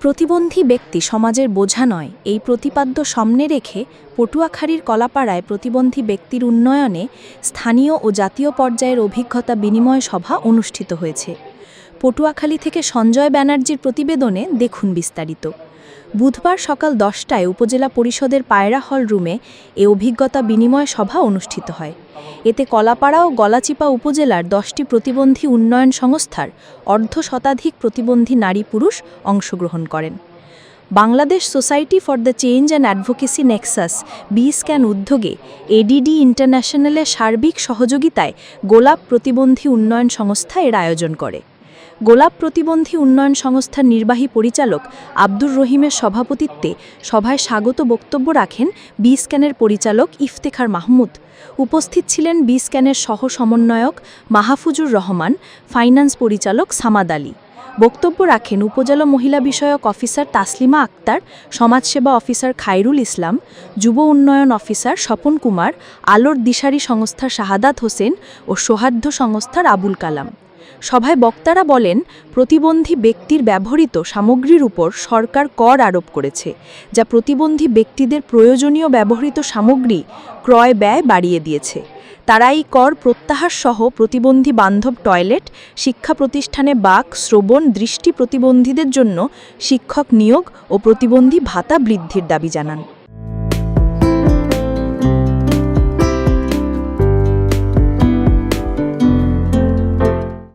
প্রতিবন্ধী ব্যক্তি সমাজের বোঝা নয়। এই প্রতিপাদ্য সামনে রেখে পটুয়াখালীর কলাপাড়ায় প্রতিবন্ধী ব্যক্তির উন্নয়নে স্থানীয় ও জাতীয় পর্যায়ের অভিজ্ঞতা বিনিময় সভা অনুষ্ঠিত হয়েছে। পটুয়াখালী থেকে সঞ্জয় ব্যানার্জির প্রতিবেদনে দেখুন বিস্তারিত। বুধবার সকাল দশটায় উপজেলা পরিষদের পায়রা হল রুমে এ অভিজ্ঞতা বিনিময় সভা অনুষ্ঠিত হয়। এতে কলাপাড়া ও গলাচিপা উপজেলার দশটি প্রতিবন্ধী উন্নয়ন সংস্থার অর্ধ শতাধিক প্রতিবন্ধী নারী পুরুষ অংশগ্রহণ করেন। Bangladesh society for the change and advocacy nexus B scan উদ্যোগে এডিডি ইন্টারন্যাশনালের সার্বিক সহযোগিতায় গোলাপ প্রতিবন্ধী উন্নয়ন সংস্থা এর আয়োজন করে। গোলাপ প্রতিবন্ধী উন্নয়ন সংস্থার নির্বাহী পরিচালক আব্দুর রহিমের সভাপতিত্বে সভায় স্বাগত বক্তব্য রাখেন বি স্ক্যানের পরিচালক ইফতেখার মাহমুদ। উপস্থিত ছিলেন বি স্ক্যানের সহ সমন্বয়ক মাহফুজুর রহমান, ফাইন্যান্স পরিচালক সামাদ আলী। বক্তব্য রাখেন উপজেলা মহিলা বিষয়ক অফিসার তাসলিমা আক্তার, সমাজসেবা অফিসার খায়রুল ইসলাম, যুব উন্নয়ন অফিসার স্বপন কুমার, আলোর দিশারি সংস্থার শাহাদাত হোসেন ও সৌহার্দ্য সংস্থার আবুল কালাম। সভায় বক্তারা বলেন, প্রতিবন্ধী ব্যক্তির ব্যবহৃত সামগ্রীর উপর সরকার কর আরোপ করেছে, যা প্রতিবন্ধী ব্যক্তিদের প্রয়োজনীয় ব্যবহৃত সামগ্রী ক্রয় ব্যয় বাড়িয়ে দিয়েছে। তারা এই কর প্রত্যাহার সহ প্রতিবন্ধী বান্ধব টয়লেট, শিক্ষা প্রতিষ্ঠানে বাক শ্রবণ, দৃষ্টি প্রতিবন্ধীদের জন্য শিক্ষক নিয়োগ ও প্রতিবন্ধী ভাতা বৃদ্ধির দাবি জানান।